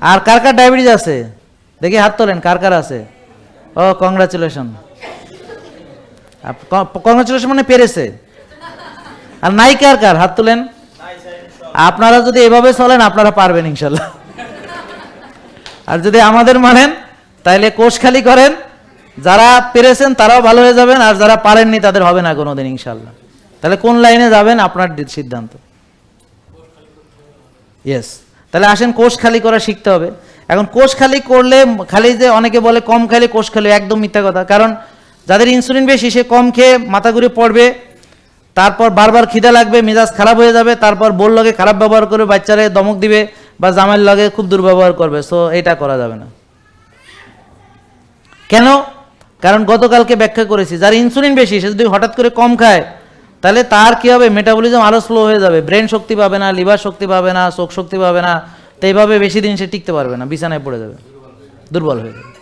আর কার কার diabetes আছে? দেখি হাত তোলেন, কার কার আছে? ও কংগ্রাচুলেশন কংগ্রাচুলেশন মানে পেরেছে। আর নাই কার কার? হাত তোলেন। আপনারা যদি এভাবে চলেন, আপনারা পারবেন ইনশাল্লাহ। আর যদি আমাদের মানেন তাহলে কোষ খালি করেন। যারা পেরেছেন, তারাও ভালো হয়ে যাবেন। আর যারা পারেননি, তাদের হবে না কোনোদিন ইনশাল্লাহ। তাহলে কোন লাইনে যাবেন? আপনার সিদ্ধান্ত। ইয়েস তাহলে আসেন কোষ খালি করা শিখতে হবে। এখন কোষ খালি করলে খালি যে অনেকে বলে কম খালি কোষ খালি একদম মিথ্যা কথা। কারণ যাদের ইনসুলিন বেশি, সে কম খেয়ে মাথা ঘুরে পড়বে, তারপর বারবার খিদে লাগবে, মেজাজ খারাপ হয়ে যাবে, তারপর বোর লগে খারাপ ব্যবহার করবে, বাচ্চারে দমক দিবে বা জামাইয়ের লগে খুব দুর্ব্যবহার করবে। সো এটা করা যাবে না। কেন? কারণ গতকালকে ব্যাখ্যা করেছি, যার ইনসুলিন বেশি, সে যদি হঠাৎ করে কম খায় তাহলে তার কি হবে? মেটাবলিজম আরও স্লো হয়ে যাবে। ব্রেন শক্তি পাবে না লিভার শক্তি পাবে না, চোখ শক্তি পাবে না। তো এইভাবে বেশি দিন সে টিকতে পারবে না, বিছানায় পড়ে যাবে। দুর্বল হয়ে যাবে।